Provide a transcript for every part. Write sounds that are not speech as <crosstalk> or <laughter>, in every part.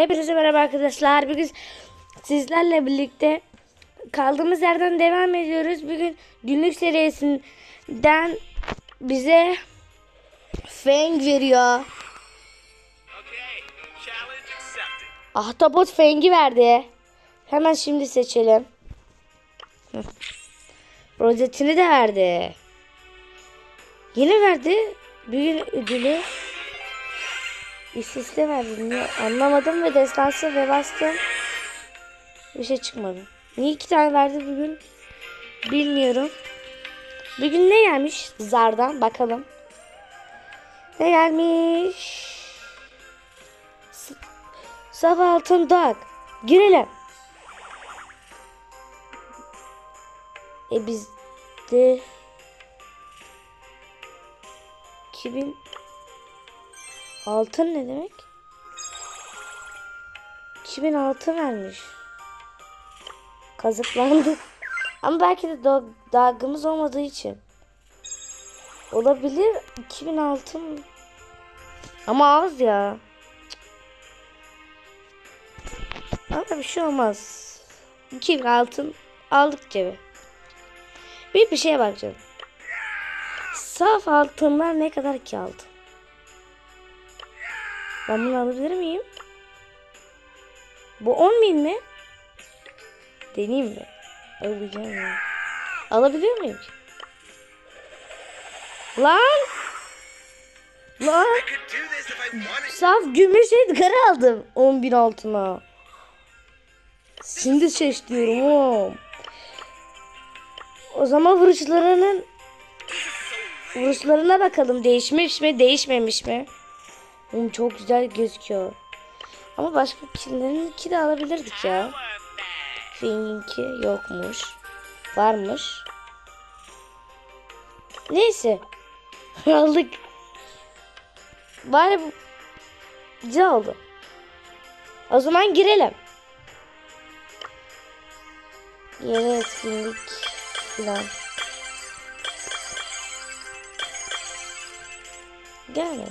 Hepinize merhaba arkadaşlar. Bugün sizlerle birlikte kaldığımız yerden devam ediyoruz. Bugün günlük serisinden bize Feng veriyor. Ahtapot Feng'i verdi. Hemen şimdi seçelim. Rozetini de verdi. Yine verdi. Bugün ödülü üste verdi. Niye? Anlamadım ve destansı ve bastım. Bir şey çıkmadı. Niye iki tane verdi bugün? Bilmiyorum. Bugün ne gelmiş? Zardan bakalım. Ne gelmiş? Saf altın dağ. Girelim. E biz de 2000 altın ne demek? 2000 altın vermiş. Kazıklandı. <laughs> Ama belki de da dalgımız olmadığı için. Olabilir. 2000 altın. Ama az ya. Ama bir şey olmaz. 2000 altın aldık cebe. Bir bir şeye bakacağım. Saf altınlar ne kadar ki altın? Ben bunu alabilir miyim? Bu 10 bin mi? Deneyeyim mi? Alacağım ya. Alabiliyor muyum? Lan! Lan! Saf gümüş Edgar aldım 10 bin altına. Şimdi seç diyorum. O zaman vuruşlarının vuruşlarına bakalım değişmiş mi değişmemiş mi? Oğlum çok güzel gözüküyor. Ama başka kimlerinki de alabilirdik ya. Fing'inki yokmuş. Varmış. Neyse. <laughs> Aldık. Bari bu güzel oldu. O zaman girelim. Yeni etkinlik falan. Gel.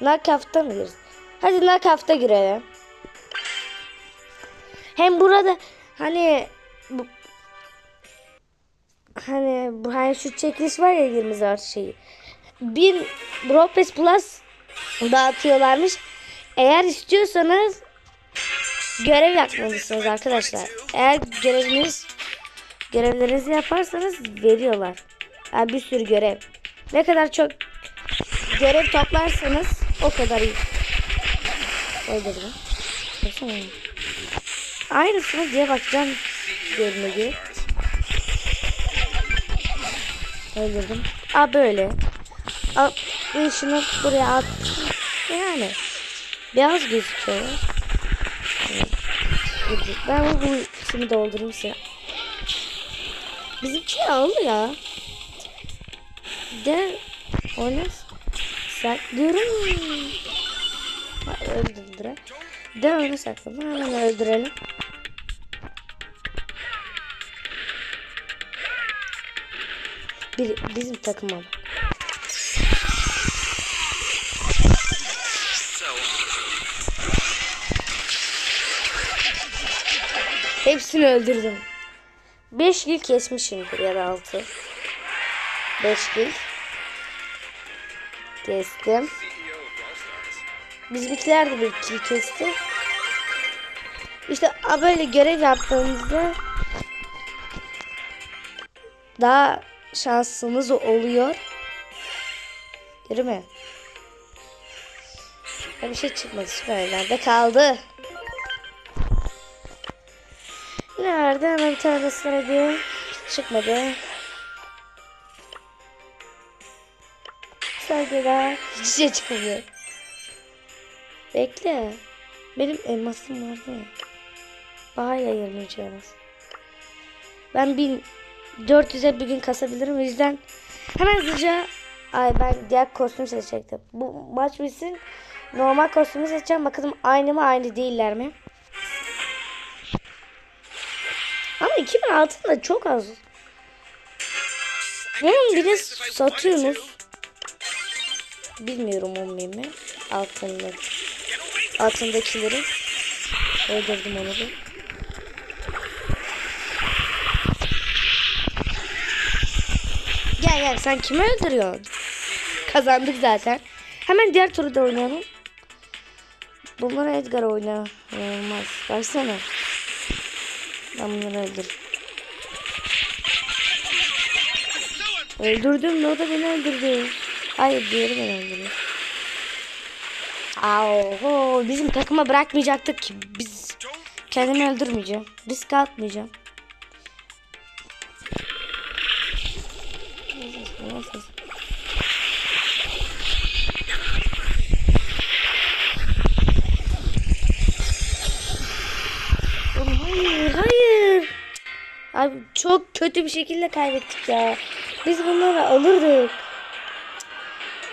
Nakafta mı gireriz? Hadi nakafta girelim. Hem burada hani bu hani bu hani şu çekiliş var ya 20 artı şeyi. Bir Bropes Plus dağıtıyorlarmış. Eğer istiyorsanız görev yapmalısınız arkadaşlar. Eğer göreviniz görevlerinizi yaparsanız veriyorlar. Yani bir sürü görev. Ne kadar çok görev toplarsanız o kadar iyi. Öldürdüm. Baksana. Aynısını diye bakacağım göre. Öldürdüm. Aa böyle. Al, bu şunu buraya at. Yani. Beyaz gözüküyor. Evet. Ben bu, şimdi doldurayım size. Bizimki aldı ya. De onu saklıyorum. Ha, öldürdüler. De onu sakladım. Hemen öldürelim. Bir, bizim takım ama. So, Hepsini öldürdüm. 5 kill kesmişimdir ya da 6. 5 kill. Kestim. Bizimkiler de bir kill kesti. İşte böyle görev yaptığımızda daha şansımız oluyor. Değil mi? Ya bir şey çıkmadı. Nerede kaldı? Nerede? Hemen bir tane hadi. Çıkmadı. Saygılar. Hiç şey çıkmıyor. Bekle. Benim elmasım vardı ya. Bahaya ayırmayacağız. Ben 1400'e bir gün kasabilirim. O yüzden hemen hızlıca Ay ben diğer kostüm seçecektim. Bu maç bitsin. Normal kostümü seçeceğim. Bakalım aynı mı aynı değiller mi? Ama 2000 altın da çok az. Bunun biri satıyorsunuz. Bilmiyorum o mimi. Away altındakileri. Öldürdüm onu da. Gel gel sen kimi öldürüyorsun? Kazandık zaten. Hemen diğer turu da oynayalım. Bunları Edgar oyna. Olmaz. Versene. Ben bunları öldür. Öldürdüm de o da beni öldürdü. Hayır beni öldürdü. Oho, bizim takıma bırakmayacaktık ki. Biz kendimi öldürmeyeceğim. Neyse, Oğlum Hayır, hayır. Abi çok kötü bir şekilde kaybettik ya. Biz bunları alırdık.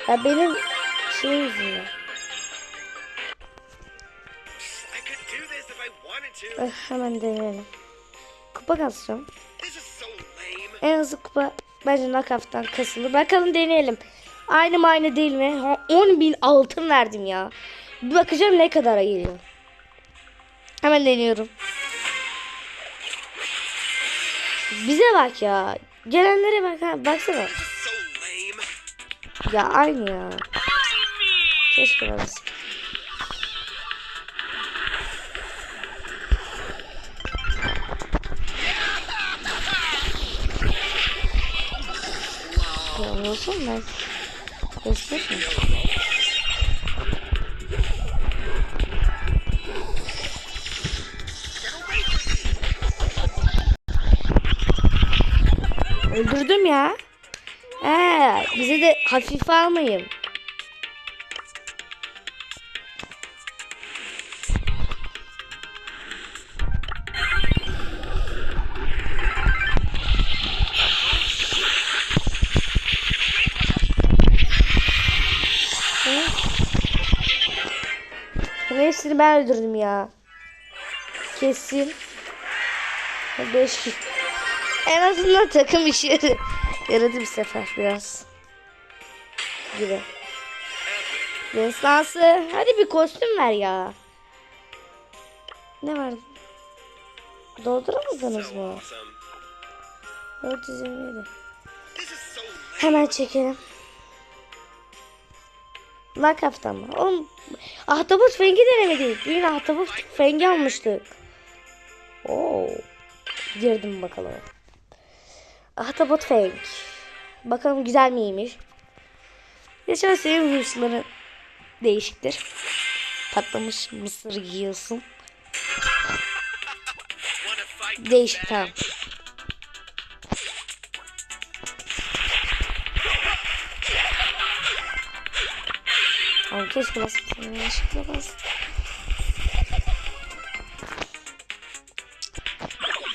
Ya benim şey yüzünden. Eh, hemen deneyelim. Kupa kasacağım. En hızlı kupa bence nakaftan kasılı. Bakalım deneyelim. Aynı mı aynı değil mi? Ha, 10 bin altın verdim ya. Bir bakacağım ne kadara geliyor. Hemen deniyorum. Bize bak ya. Gelenlere bak ha. Baksana. Ya aynı ya. Keşke babası. Ya olsun ben. Göstereyim. Öldürdüm ya. Ee, bize de hafife almayın. Hepsini ben öldürdüm ya. Kesin. 5 En azından takım işi <laughs> yaradı bir sefer biraz. Gibi. Destansı. Hadi bir kostüm ver ya. Ne var? Dolduramadınız mı? Awesome. 427. This is so lame. Hemen çekelim. Nakaftan mı? Oğlum ahtapot fengi denemedik. Bugün ahtapot fengi almıştık. Oo. Girdim bakalım. Ahtapot feng. Bakalım güzel miymiş? Geçen senin hırsları değişiktir. Patlamış mısır yiyorsun. Değişik tamam. Abi keşke basmasın. Yanlışlıkla bas.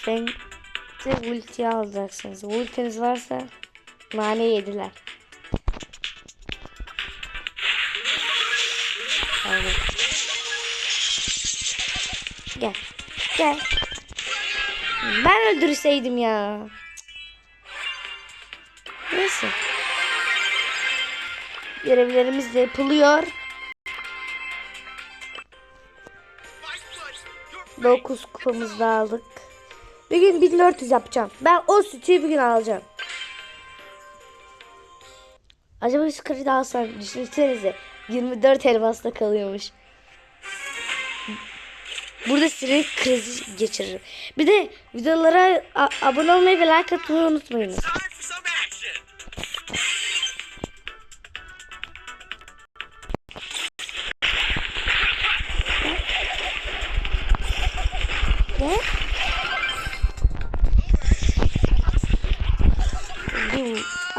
Sen de ulti alacaksınız. Ultiniz varsa nane yediler. Abi. Gel. Gel. Ben öldürseydim ya. Neyse. Görevlerimiz de yapılıyor. My foot. Your 9 kupamızı da aldık. Bir gün 1400 yapacağım. Ben o sütüyü bir gün alacağım. Acaba 140 da alsam düşünsenize. 24 elmasla kalıyormuş. Burada sinir krizi geçiririm. Bir de videolara abone olmayı ve like atmayı unutmayınız.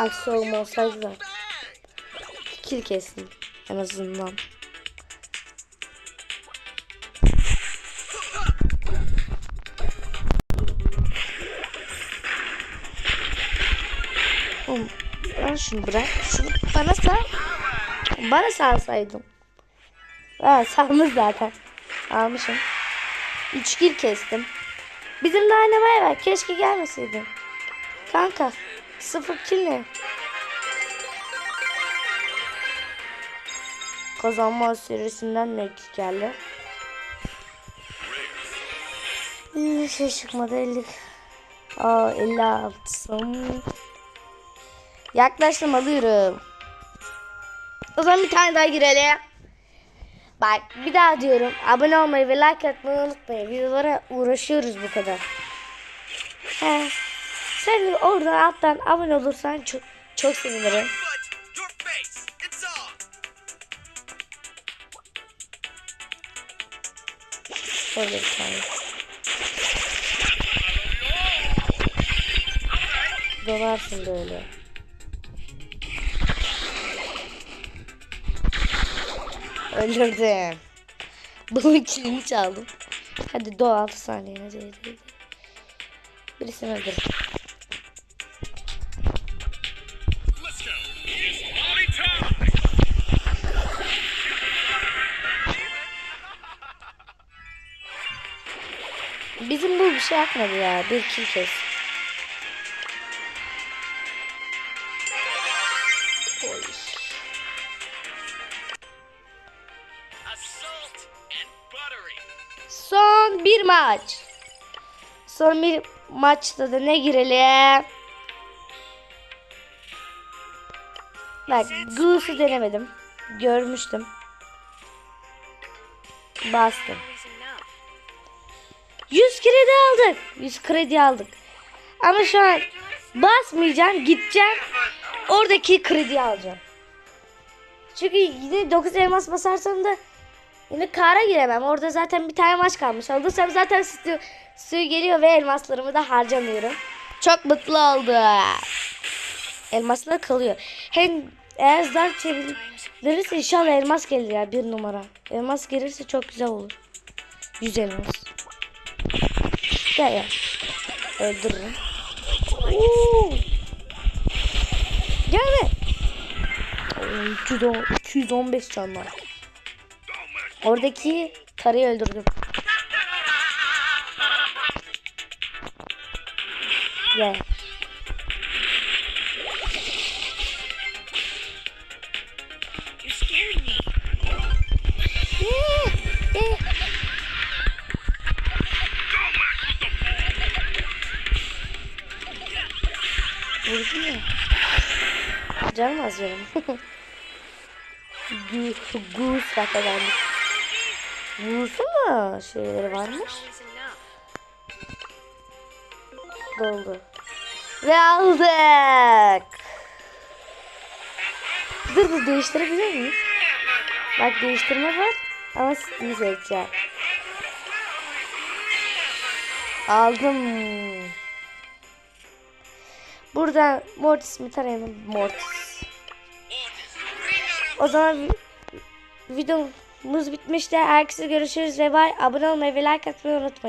Bir aksi olma olsaydı da. Kill kestim en azından. Oğlum ben şunu bırak. Şunu bana sal. Bana salsaydın. Ha salmış zaten. Almışım. 3 kill kestim. Bizim de oynamaya var. Keşke gelmeseydin. Kanka. Sıfır kill ne? Kazanma serisinden de iki geldi. Yine şey çıkmadı 50. Aa 56 son. Yaklaştım alıyorum. O zaman bir tane daha girelim. Bak bir daha diyorum. Abone olmayı ve like atmayı unutmayın. Videolara uğraşıyoruz bu kadar. He. Sen de oradan alttan abone olursan çok çok sevinirim. Orada bir tane. Dolarsın böyle. Öldürdüm. Bunun kilini çaldım. Hadi doğ 6 saniye. Hadi, hadi. Birisini öldür. Bu bir şey yapmadı ya. Bir kill kes. Son bir maç. Son bir maçta da ne girelim? Bak Goose'u denemedim. Görmüştüm. Bastım. 100 kredi aldık. 100 kredi aldık. Ama şu an basmayacağım. Gideceğim. Oradaki kredi alacağım. Çünkü yine 9 elmas basarsam da yine kara giremem. Orada zaten bir tane maç kalmış. Alırsam zaten suyu, suyu geliyor ve elmaslarımı da harcamıyorum. Çok mutlu oldum. Elmaslar kalıyor. Hem eğer zar çevirirse inşallah elmas gelir ya bir numara. Elmas gelirse çok güzel olur. 100 elmas. Gel ya. Öldürürüm. Oo. Gelme. Oy, 210 215 can var. Oradaki karıyı öldürdüm. Canım az benim. Goose kazandık. Goose'un mu şeyleri varmış? Doldu. Ve aldık. Dur dur değiştirebilir miyim? Bak değiştirme var ama skin seçeceğim. Aldım. Burada Mortis mi tarayalım? Mortis. O zaman vi- videomuz bitmişti. Herkese görüşürüz ve bay. Abone olmayı ve like atmayı unutmayın.